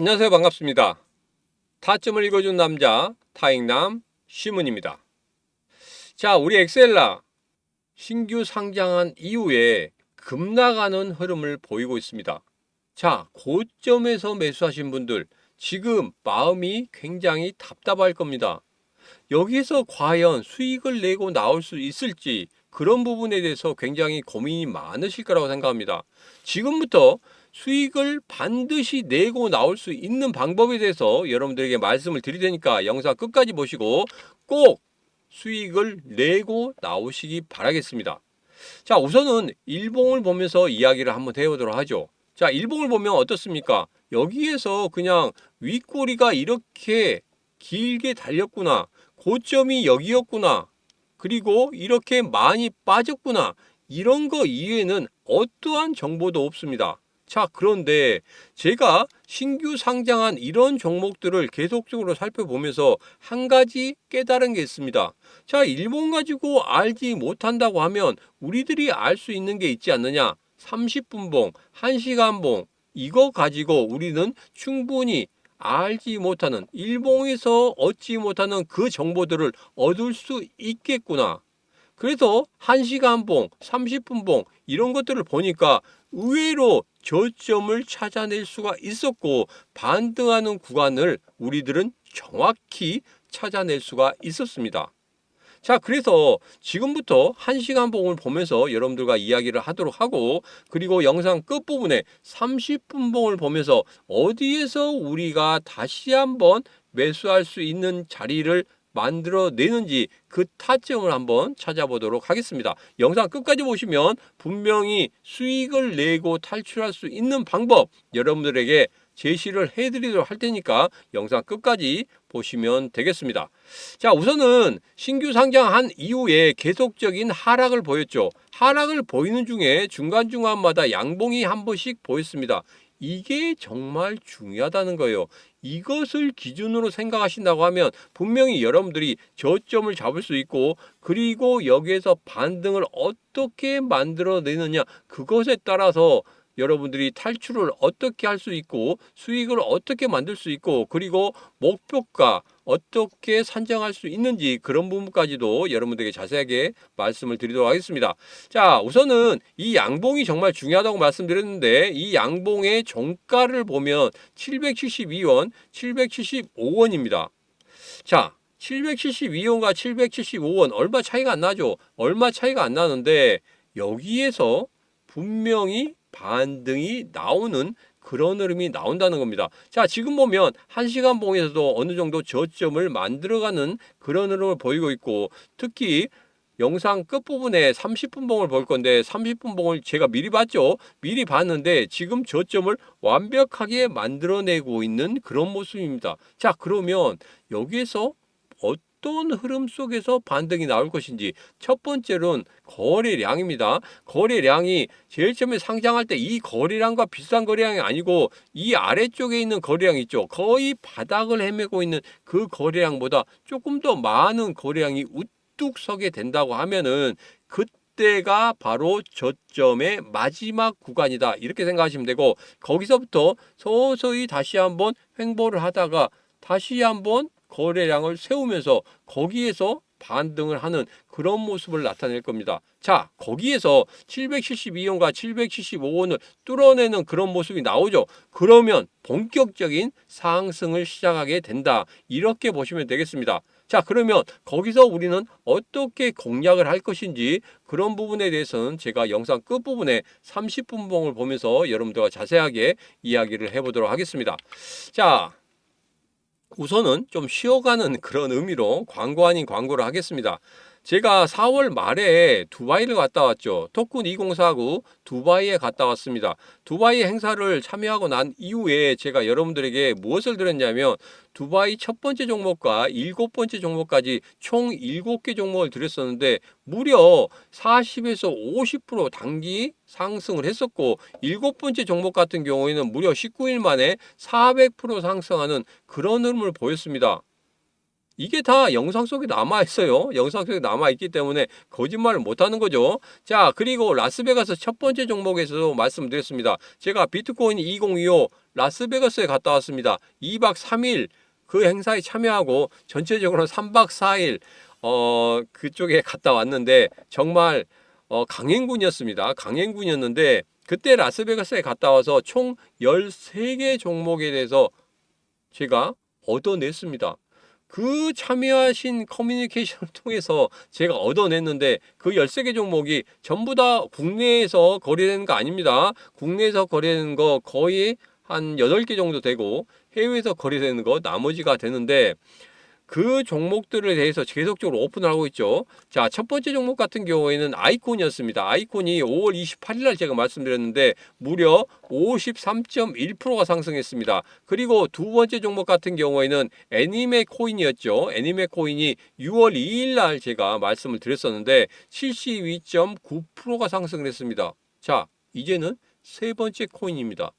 안녕하세요. 반갑습니다. 타점을 읽어준 남자 타익남 시문입니다. 자, 우리 엑셀라 신규 상장한 이후에 급나가는 흐름을 보이고 있습니다. 자, 고점에서 매수하신 분들 지금 마음이 굉장히 답답할 겁니다. 여기에서 과연 수익을 내고 나올 수 있을지 그런 부분에 대해서 굉장히 고민이 많으실 거라고 생각합니다. 지금부터 수익을 반드시 내고 나올 수 있는 방법에 대해서 여러분들에게 말씀을 드릴 테니까 영상 끝까지 보시고 꼭 수익을 내고 나오시기 바라겠습니다. 자, 우선은 일봉을 보면서 이야기를 한번 해보도록 하죠. 자, 일봉을 보면 어떻습니까? 여기에서 그냥 윗꼬리가 이렇게 길게 달렸구나. 고점이 여기였구나. 그리고 이렇게 많이 빠졌구나. 이런 거 이외에는 어떠한 정보도 없습니다. 자, 그런데 제가 신규 상장한 이런 종목들을 계속적으로 살펴보면서 한 가지 깨달은 게 있습니다. 자, 일본 가지고 알지 못한다고 하면 우리들이 알 수 있는 게 있지 않느냐? 30분 봉, 1시간 봉, 이거 가지고 우리는 충분히 알지 못하는, 일봉에서 얻지 못하는 그 정보들을 얻을 수 있겠구나. 그래서 1시간 봉, 30분 봉, 이런 것들을 보니까 의외로 저점을 찾아낼 수가 있었고 반등하는 구간을 우리들은 정확히 찾아낼 수가 있었습니다. 자, 그래서 지금부터 1시간 봉을 보면서 여러분들과 이야기를 하도록 하고 그리고 영상 끝부분에 30분 봉을 보면서 어디에서 우리가 다시 한번 매수할 수 있는 자리를 만들어내는지 그 타점을 한번 찾아보도록 하겠습니다. 영상 끝까지 보시면 분명히 수익을 내고 탈출할 수 있는 방법 여러분들에게 제시를 해드리도록 할 테니까 영상 끝까지 보시면 되겠습니다. 자, 우선은 신규 상장한 이후에 계속적인 하락을 보였죠. 하락을 보이는 중에 중간중간마다 양봉이 한 번씩 보였습니다. 이게 정말 중요하다는 거예요. 이것을 기준으로 생각하신다고 하면 분명히 여러분들이 저점을 잡을 수 있고 그리고 여기에서 반등을 어떻게 만들어내느냐 그것에 따라서 여러분들이 탈출을 어떻게 할 수 있고 수익을 어떻게 만들 수 있고 그리고 목표가 어떻게 산정할 수 있는지 그런 부분까지도 여러분들에게 자세하게 말씀을 드리도록 하겠습니다. 자, 우선은 이 양봉이 정말 중요하다고 말씀드렸는데 이 양봉의 종가를 보면 772원, 775원입니다. 자, 772원과 775원 얼마 차이가 안 나죠? 얼마 차이가 안 나는데 여기에서 분명히 반등이 나오는 그런 흐름이 나온다는 겁니다. 자, 지금 보면 1시간 봉에서도 어느 정도 저점을 만들어가는 그런 흐름을 보이고 있고 특히 영상 끝부분에 30분 봉을 볼 건데 30분 봉을 제가 미리 봤죠. 미리 봤는데 지금 저점을 완벽하게 만들어내고 있는 그런 모습입니다. 자, 그러면 여기에서 어떤 흐름 속에서 반등이 나올 것인지 첫 번째로는 거래량입니다. 거래량이 제일 처음에 상장할 때 이 거래량과 비슷한 거래량이 아니고 이 아래쪽에 있는 거래량 있죠. 거의 바닥을 헤매고 있는 그 거래량보다 조금 더 많은 거래량이 우뚝 서게 된다고 하면은 그 때가 바로 저점의 마지막 구간이다. 이렇게 생각하시면 되고 거기서부터 서서히 다시 한번 횡보를 하다가 다시 한번 거래량을 세우면서 거기에서 반등을 하는 그런 모습을 나타낼 겁니다. 자, 거기에서 772원과 775원을 뚫어내는 그런 모습이 나오죠. 그러면 본격적인 상승을 시작하게 된다. 이렇게 보시면 되겠습니다. 자, 그러면 거기서 우리는 어떻게 공략을 할 것인지 그런 부분에 대해서는 제가 영상 끝부분에 30분 봉을 보면서 여러분들과 자세하게 이야기를 해보도록 하겠습니다. 자, 우선은 좀 쉬어가는 그런 의미로 광고 아닌 광고를 하겠습니다. 제가 4월 말에 두바이를 갔다 왔죠. 토큰 2049 두바이에 갔다 왔습니다. 두바이 행사를 참여하고 난 이후에 제가 여러분들에게 무엇을 드렸냐면 두바이 첫 번째 종목과 일곱 번째 종목까지 총 일곱 개 종목을 드렸었는데 무려 40에서 50% 단기 상승을 했었고 일곱 번째 종목 같은 경우에는 무려 19일 만에 400% 상승하는 그런 흐름을 보였습니다. 이게 다 영상 속에 남아 있어요. 영상 속에 남아 있기 때문에 거짓말을 못 하는 거죠. 자, 그리고 라스베가스 첫 번째 종목에서도 말씀드렸습니다. 제가 비트코인 2025 라스베가스에 갔다 왔습니다. 2박 3일 그 행사에 참여하고 전체적으로 3박 4일 어 그쪽에 갔다 왔는데 정말 어 강행군이었습니다. 강행군이었는데 그때 라스베가스에 갔다 와서 총 13개 종목에 대해서 제가 얻어냈습니다. 그 참여하신 커뮤니케이션을 통해서 제가 얻어냈는데 그 13개 종목이 전부 다 국내에서 거래되는 거 아닙니다. 국내에서 거래되는 거 거의 한 8개 정도 되고 해외에서 거래되는 거 나머지가 되는데 그 종목들에 대해서 계속적으로 오픈을 하고 있죠. 자, 첫 번째 종목 같은 경우에는 아이콘이었습니다. 아이콘이 5월 28일 날 제가 말씀드렸는데 무려 53.1%가 상승했습니다. 그리고 두 번째 종목 같은 경우에는 애니메 코인이었죠. 애니메 코인이 6월 2일 날 제가 말씀을 드렸었는데 72.9%가 상승을 했습니다. 자, 이제는 세 번째 코인입니다.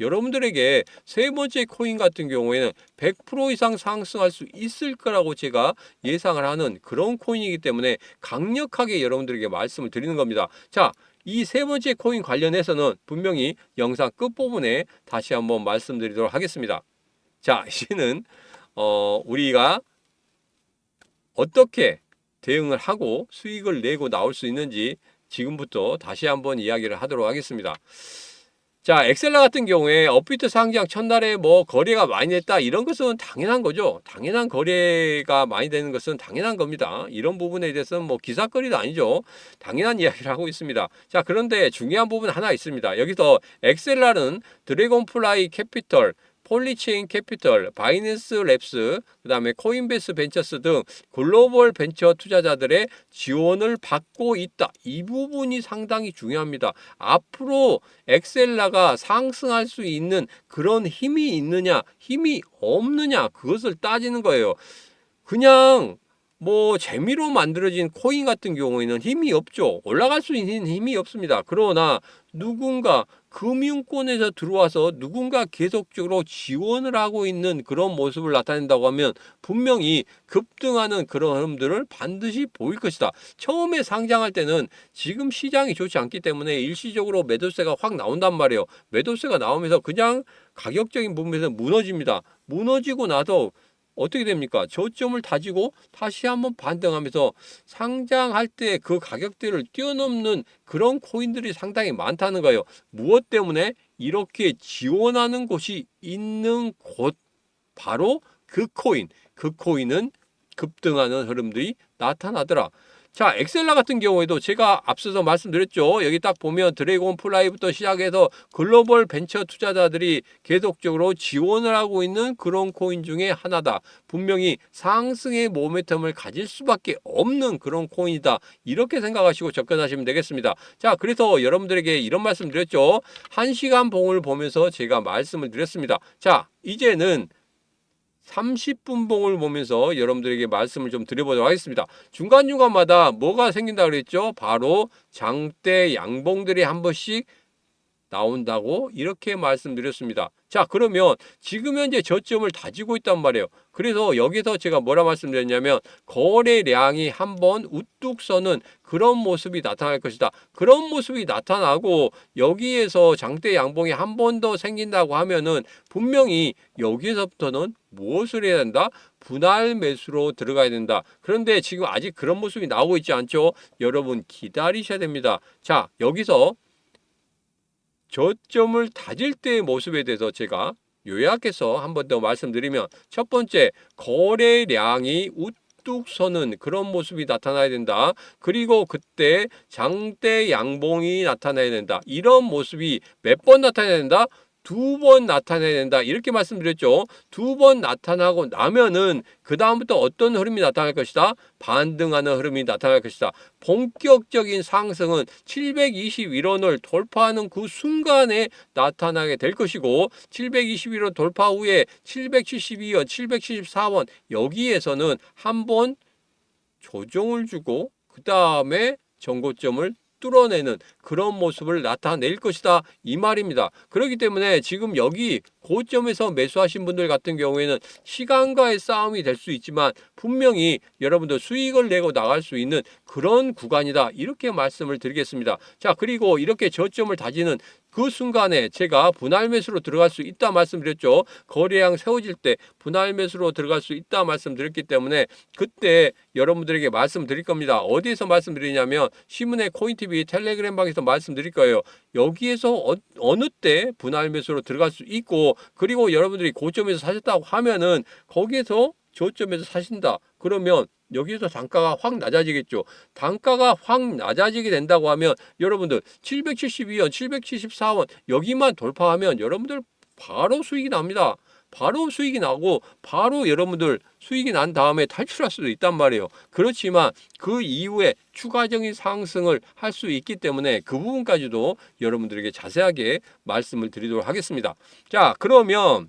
여러분들에게 세 번째 코인 같은 경우에는 100% 이상 상승할 수 있을 거라고 제가 예상을 하는 그런 코인이기 때문에 강력하게 여러분들에게 말씀을 드리는 겁니다. 자, 이 세 번째 코인 관련해서는 분명히 영상 끝부분에 다시 한번 말씀드리도록 하겠습니다. 자, 이제는 어, 우리가 어떻게 대응을 하고 수익을 내고 나올 수 있는지 지금부터 다시 한번 이야기를 하도록 하겠습니다. 자, 엑셀라 같은 경우에 업비트 상장 첫날에 뭐 거래가 많이 됐다 이런 것은 당연한 거죠. 당연한 거래가 많이 되는 것은 당연한 겁니다. 이런 부분에 대해서는 뭐 기사거리도 아니죠. 당연한 이야기를 하고 있습니다. 자, 그런데 중요한 부분 하나 있습니다. 여기서 엑셀라는 드래곤플라이 캐피털 폴리체인 캐피털, 바이낸스 랩스, 그 다음에 코인베스 벤처스 등 글로벌 벤처 투자자들의 지원을 받고 있다. 이 부분이 상당히 중요합니다. 앞으로 엑셀라가 상승할 수 있는 그런 힘이 있느냐, 힘이 없느냐 그것을 따지는 거예요. 그냥 뭐 재미로 만들어진 코인 같은 경우에는 힘이 없죠. 올라갈 수 있는 힘이 없습니다. 그러나 누군가 금융권에서 들어와서 누군가 계속적으로 지원을 하고 있는 그런 모습을 나타낸다고 하면 분명히 급등하는 그런 흐름들을 반드시 보일 것이다. 처음에 상장할 때는 지금 시장이 좋지 않기 때문에 일시적으로 매도세가 확 나온단 말이에요. 매도세가 나오면서 그냥 가격적인 부분에서 무너집니다. 무너지고 나서 어떻게 됩니까? 저점을 다지고 다시 한번 반등하면서 상장할 때 그 가격대를 뛰어넘는 그런 코인들이 상당히 많다는 거예요. 무엇 때문에 이렇게 지원하는 곳이 있는 곳 바로 그 코인, 그 코인은 급등하는 흐름들이 나타나더라. 자, 엑셀라 같은 경우에도 제가 앞서서 말씀드렸죠. 여기 딱 보면 드래곤 플라이부터 시작해서 글로벌 벤처 투자자들이 계속적으로 지원을 하고 있는 그런 코인 중에 하나다. 분명히 상승의 모멘텀을 가질 수밖에 없는 그런 코인이다. 이렇게 생각하시고 접근하시면 되겠습니다. 자, 그래서 여러분들에게 이런 말씀 드렸죠. 한 시간 봉을 보면서 제가 말씀을 드렸습니다. 자, 이제는 30분 봉을 보면서 여러분들에게 말씀을 좀 드려보도록 하겠습니다. 중간중간마다 뭐가 생긴다 그랬죠? 바로 장대 양봉들이 한 번씩 나온다고 이렇게 말씀드렸습니다. 자, 그러면 지금 현재 저점을 다지고 있단 말이에요. 그래서 여기서 제가 뭐라 말씀드렸냐면 거래량이 한번 우뚝 서는 그런 모습이 나타날 것이다. 그런 모습이 나타나고 여기에서 장대 양봉이 한 번 더 생긴다고 하면은 분명히 여기서부터는 무엇을 해야 된다? 분할 매수로 들어가야 된다. 그런데 지금 아직 그런 모습이 나오고 있지 않죠? 여러분 기다리셔야 됩니다. 자, 여기서 저점을 다질 때의 모습에 대해서 제가 요약해서 한 번 더 말씀드리면 첫 번째 거래량이 우뚝 서는 그런 모습이 나타나야 된다. 그리고 그때 장대 양봉이 나타나야 된다. 이런 모습이 몇 번 나타나야 된다? 두 번 나타나야 된다. 이렇게 말씀드렸죠. 두 번 나타나고 나면은 그 다음부터 어떤 흐름이 나타날 것이다? 반등하는 흐름이 나타날 것이다. 본격적인 상승은 721원을 돌파하는 그 순간에 나타나게 될 것이고 721원 돌파 후에 772원, 774원 여기에서는 한 번 조정을 주고 그 다음에 전고점을 뚫어내는 그런 모습을 나타낼 것이다 이 말입니다. 그렇기 때문에 지금 여기 고점에서 매수하신 분들 같은 경우에는 시간과의 싸움이 될 수 있지만 분명히 여러분들 수익을 내고 나갈 수 있는 그런 구간이다 이렇게 말씀을 드리겠습니다. 자 그리고 이렇게 저점을 다지는 그 순간에 제가 분할 매수로 들어갈 수 있다 말씀드렸죠. 거래량 세워질 때 분할 매수로 들어갈 수 있다 말씀드렸기 때문에 그때 여러분들에게 말씀드릴 겁니다. 어디에서 말씀드리냐면 신문의 코인TV 텔레그램 방에서 말씀드릴 거예요. 여기에서 어, 어느 때 분할 매수로 들어갈 수 있고 그리고 여러분들이 고점에서 사셨다고 하면은 거기에서 저점에서 사신다. 그러면 여기에서 단가가 확 낮아지겠죠. 단가가 확 낮아지게 된다고 하면 여러분들 772원, 774원 여기만 돌파하면 여러분들 바로 수익이 납니다. 바로 수익이 나고 바로 여러분들 수익이 난 다음에 탈출할 수도 있단 말이에요. 그렇지만 그 이후에 추가적인 상승을 할 수 있기 때문에 그 부분까지도 여러분들에게 자세하게 말씀을 드리도록 하겠습니다. 자, 그러면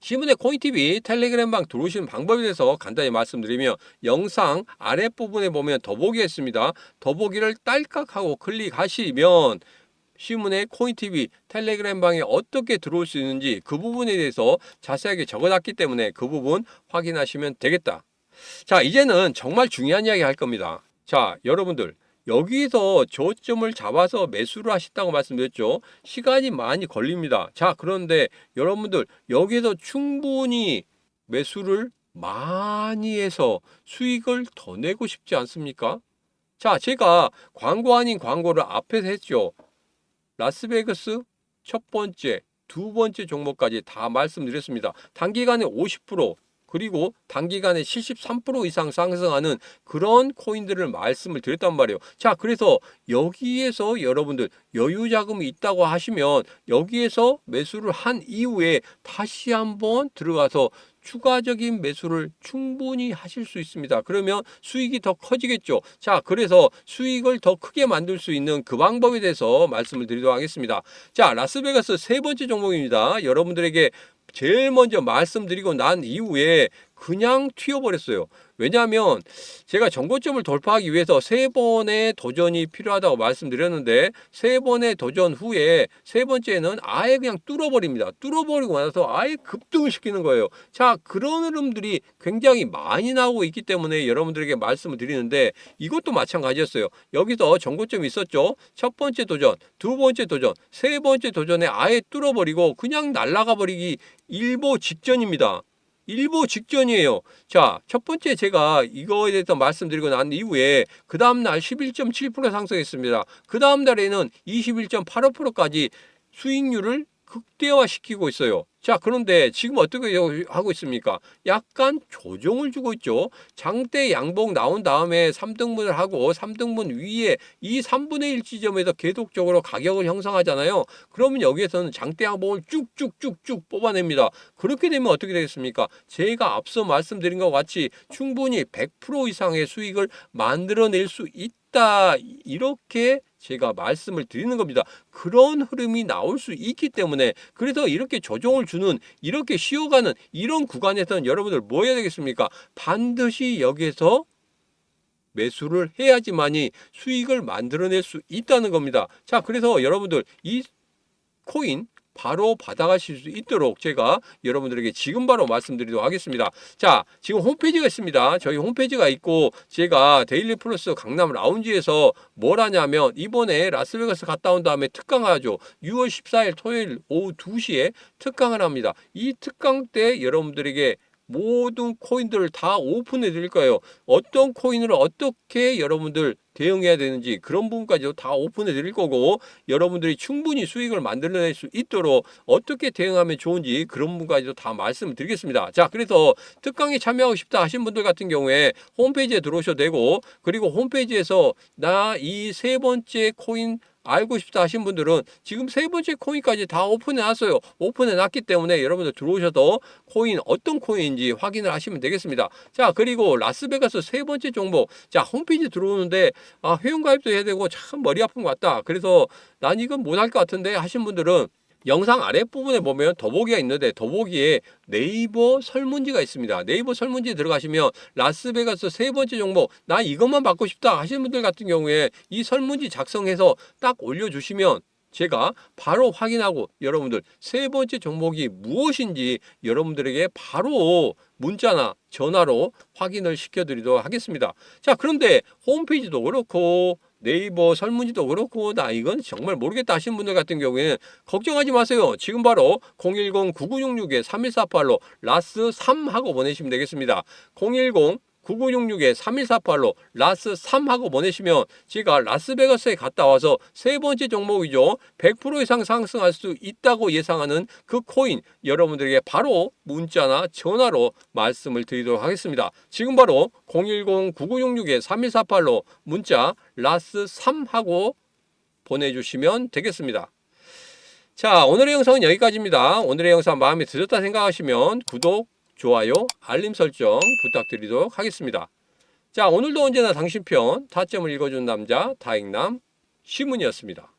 신문의 코인TV 텔레그램방 들어오시는 방법에 대해서 간단히 말씀드리면 영상 아랫부분에 보면 더보기 했습니다. 더보기를 딸깍하고 클릭하시면 신문의 코인TV 텔레그램방에 어떻게 들어올 수 있는지 그 부분에 대해서 자세하게 적어놨기 때문에 그 부분 확인하시면 되겠다. 자, 이제는 정말 중요한 이야기 할 겁니다. 자, 여러분들. 여기서 저점을 잡아서 매수를 하셨다고 말씀드렸죠. 시간이 많이 걸립니다. 자, 그런데 여러분들 여기서 충분히 매수를 많이 해서 수익을 더 내고 싶지 않습니까? 자, 제가 광고 아닌 광고를 앞에서 했죠. 라스베이거스 첫 번째, 두 번째 종목까지 다 말씀드렸습니다. 단기간에 50% 그리고 단기간에 73% 이상 상승하는 그런 코인들을 말씀을 드렸단 말이에요. 자, 그래서 여기에서 여러분들 여유 자금이 있다고 하시면 여기에서 매수를 한 이후에 다시 한번 들어가서 추가적인 매수를 충분히 하실 수 있습니다. 그러면 수익이 더 커지겠죠. 자, 그래서 수익을 더 크게 만들 수 있는 그 방법에 대해서 말씀을 드리도록 하겠습니다. 자, 라스베가스 세 번째 종목입니다. 여러분들에게 제일 먼저 말씀드리고 난 이후에 그냥 튀어버렸어요. 왜냐하면 제가 정고점을 돌파하기 위해서 세 번의 도전이 필요하다고 말씀드렸는데 세 번의 도전 후에 세 번째는 아예 그냥 뚫어버립니다. 뚫어버리고 나서 아예 급등을 시키는 거예요. 자 그런 흐름들이 굉장히 많이 나오고 있기 때문에 여러분들에게 말씀을 드리는데 이것도 마찬가지였어요. 여기서 정고점이 있었죠. 첫 번째 도전, 두 번째 도전, 세 번째 도전에 아예 뚫어버리고 그냥 날아가 버리기 일보 직전입니다. 일보 직전이에요. 자, 첫 번째 제가 이거에 대해서 말씀드리고 난 이후에 그 다음 날 11.7% 상승했습니다. 그 다음 달에는 21.85%까지 수익률을 극대화시키고 있어요. 자, 그런데 지금 어떻게 하고 있습니까? 약간 조정을 주고 있죠. 장대 양봉 나온 다음에 3등분을 하고 3등분 위에 이 3분의 1 지점에서 계속적으로 가격을 형성하잖아요. 그러면 여기에서는 장대 양봉을 쭉쭉쭉쭉 뽑아냅니다. 그렇게 되면 어떻게 되겠습니까? 제가 앞서 말씀드린 것 같이 충분히 100% 이상의 수익을 만들어낼 수 있다. 이렇게 제가 말씀을 드리는 겁니다. 그런 흐름이 나올 수 있기 때문에 그래서 이렇게 조정을 주는 이렇게 쉬어가는 이런 구간에서는 여러분들 뭐 해야 되겠습니까? 반드시 여기에서 매수를 해야지만이 수익을 만들어낼 수 있다는 겁니다. 자, 그래서 여러분들 이 코인 바로 받아가실 수 있도록 제가 여러분들에게 지금 바로 말씀드리도록 하겠습니다. 자, 지금 홈페이지가 있습니다. 저희 홈페이지가 있고 제가 데일리 플러스 강남 라운지에서 뭘 하냐면 이번에 라스베가스 갔다 온 다음에 특강을 하죠. 6월 14일 토요일 오후 2시에 특강을 합니다. 이 특강 때 여러분들에게 모든 코인들을 다 오픈해 드릴 거예요. 어떤 코인을 어떻게 여러분들 대응해야 되는지 그런 부분까지도 다 오픈해 드릴 거고 여러분들이 충분히 수익을 만들어낼 수 있도록 어떻게 대응하면 좋은지 그런 부분까지도 다 말씀을 드리겠습니다. 자, 그래서 특강에 참여하고 싶다 하신 분들 같은 경우에 홈페이지에 들어오셔도 되고 그리고 홈페이지에서 나 이 세 번째 코인 알고 싶다 하신 분들은 지금 세 번째 코인까지 다 오픈해 놨어요. 오픈해 놨기 때문에 여러분들 들어오셔서 코인 어떤 코인인지 확인을 하시면 되겠습니다. 자, 그리고 라스베가스 세 번째 종목. 자, 홈페이지 들어오는데 아, 회원 가입도 해야 되고 참 머리 아픈 것 같다. 그래서 난 이건 못할 것 같은데 하신 분들은 영상 아랫부분에 보면 더보기가 있는데 더보기에 네이버 설문지가 있습니다. 네이버 설문지에 들어가시면 라스베가스 세 번째 종목 나 이것만 받고 싶다 하시는 분들 같은 경우에 이 설문지 작성해서 딱 올려주시면 제가 바로 확인하고 여러분들 세 번째 종목이 무엇인지 여러분들에게 바로 문자나 전화로 확인을 시켜드리도록 하겠습니다. 자, 그런데 홈페이지도 그렇고 네이버 설문지도 그렇고 나 이건 정말 모르겠다 하시는 분들 같은 경우에는 걱정하지 마세요. 지금 바로 010-9966-3148로 라스 3 하고 보내시면 되겠습니다. 010 9966-3148로 라스 3 하고 보내시면 제가 라스베가스에 갔다 와서 세 번째 종목이죠. 100% 이상 상승할 수 있다고 예상하는 그 코인 여러분들에게 바로 문자나 전화로 말씀을 드리도록 하겠습니다. 지금 바로 010-9966-3148로 문자 라스 3 하고 보내주시면 되겠습니다. 자, 오늘의 영상은 여기까지입니다. 오늘의 영상 마음에 드셨다 생각하시면 구독, 좋아요, 알림 설정 부탁드리도록 하겠습니다. 자, 오늘도 언제나 당신 편 타점을 읽어준 남자 다익남 시문이었습니다.